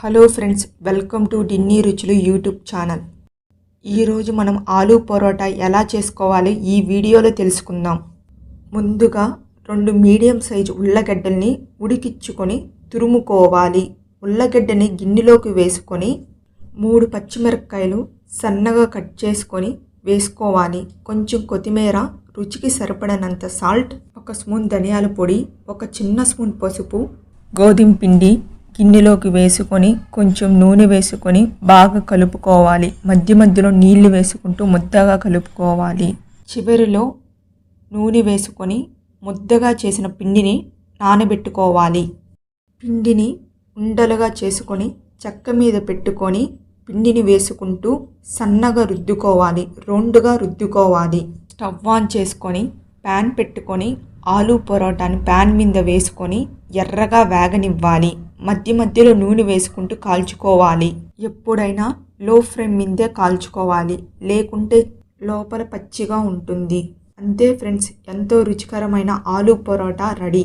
Hello friends welcome to డిన్నీ రుచులు YouTube channel. ఈరోజు మనం ఆలూ పరోటా ఎలా చేసుకోవాలో ఈ వీడియోలో తెలుసుకుందాం. ముందుగా రెండు మీడియం సైజు ఉల్లగడ్డల్ని ఉడికించుకొని తురుముకోవాలి. ఉల్లగడ్డని గిన్నెలోకి వేసుకొని మూడు పచ్చిమిరపకాయలు సన్నగా కట్ చేసుకొని వేసుకోవాలి. కొంచెం కొత్తిమీర రుచికి సరిపడనంత సాల్ట్ ఒక స్పూన్ ధనియాల పొడి ఒక చిన్న స్పూన్ పసుపు గోధుమ పిండి గిన్నెలోకి వేసుకొని కొంచెం నూనె వేసుకొని బాగా కలుపుకోవాలి. మధ్య మధ్యలో నీళ్ళు వేసుకుంటూ ముద్దగా కలుపుకోవాలి. చివరిలో నూనె వేసుకొని ముద్దగా చేసిన పిండిని నానబెట్టుకోవాలి. పిండిని ఉండలుగా చేసుకొని చెక్క మీద పెట్టుకొని పిండిని వేసుకుంటూ సన్నగా రుద్దుకోవాలి. రౌండ్గా రుద్దుకోవాలి. స్టవ్ ఆన్ చేసుకొని ప్యాన్ పెట్టుకొని ఆలూ పరోటాని ప్యాన్ మీద వేసుకొని ఎర్రగా వేగనివ్వాలి. మధ్య మధ్యలో నూనె వేసుకుంటూ కాల్చుకోవాలి. ఎప్పుడైనా లో ఫ్లేమ్ మీదే కాల్చుకోవాలి. లేకుంటే లోపల పచ్చిగా ఉంటుంది. అంతే ఫ్రెండ్స్ ఎంతో రుచికరమైన ఆలూ పరోటా రెడీ.